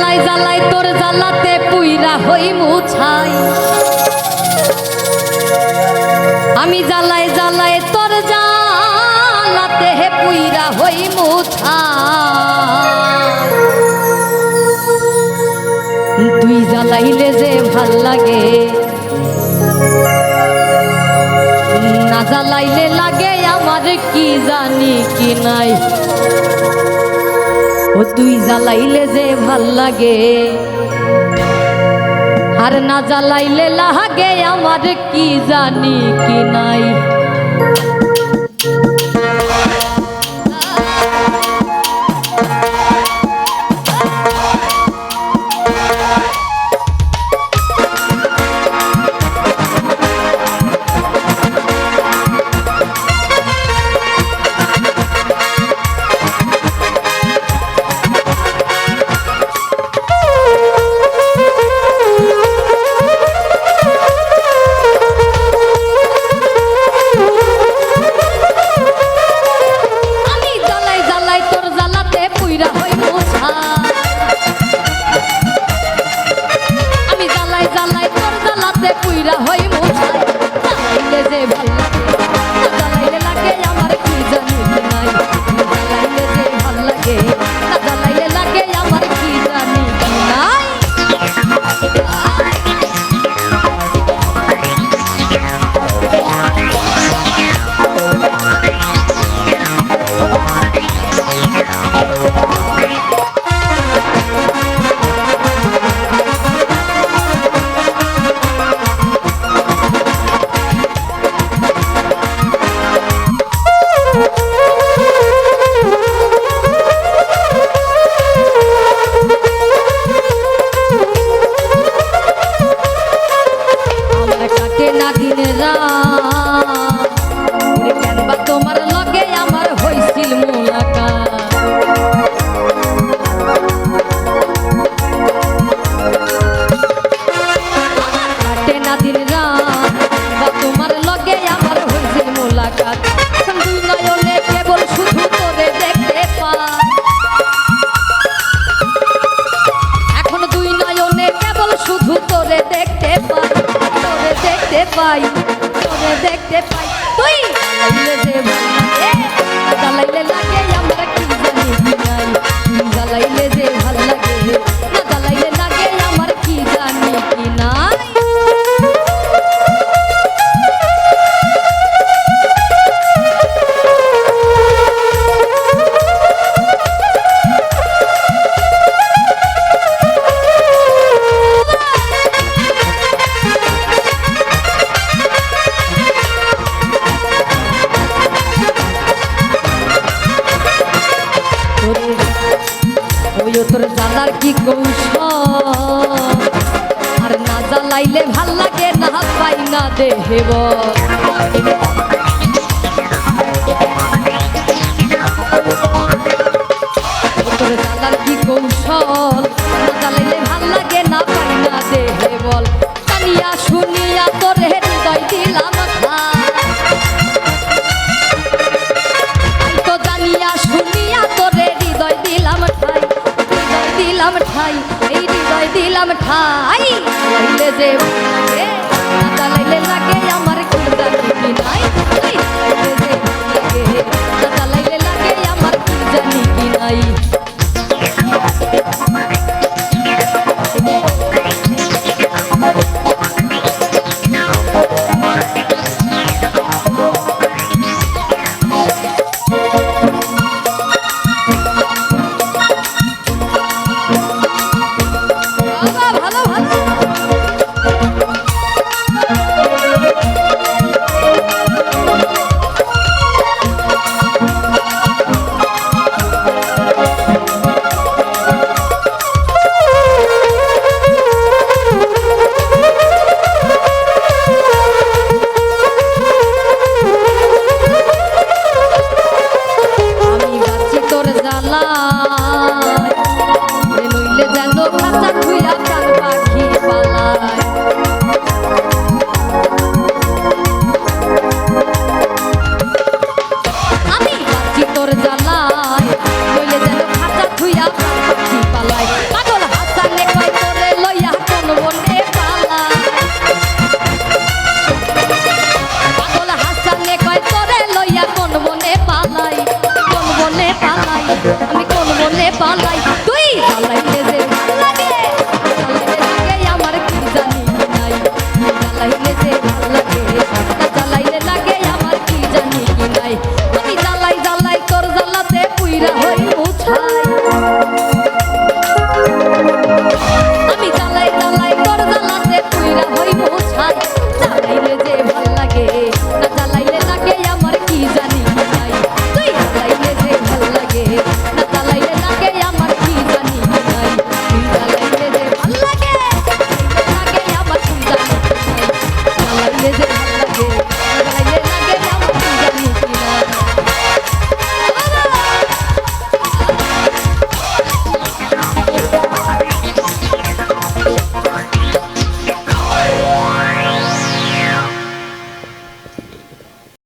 জ্বালাই জ্বালাই তোর জ্বালাতে পুইরা হই মুছাই আমি জ্বালাই জ্বালাই তোর জ্বালাতে হে পুইরা হই মুছাই তুই জ্বালাইলে যে ভালো লাগে, না জ্বালাইলে লাগে আমার কি জানি কি নাই। ও তুই জ্বালাইলে যে ভালো লাগে। আর না জ্বালাইলে লাগে, আমার কি জানি কি নাই। তোর জ্বালাতে কুইরা হইব সারা দিন রাত। পাই। তোরে দেখতে পাই। তুই ভুলে যে জানার কি কৌশল? আর না জ্বালাইলে ভালো লাগে না, পাই না দেহেব। জানার কি কৌশল? I am aile zeva, বলে পালাই আমি কোন বলে পালাই? তুই পালাই।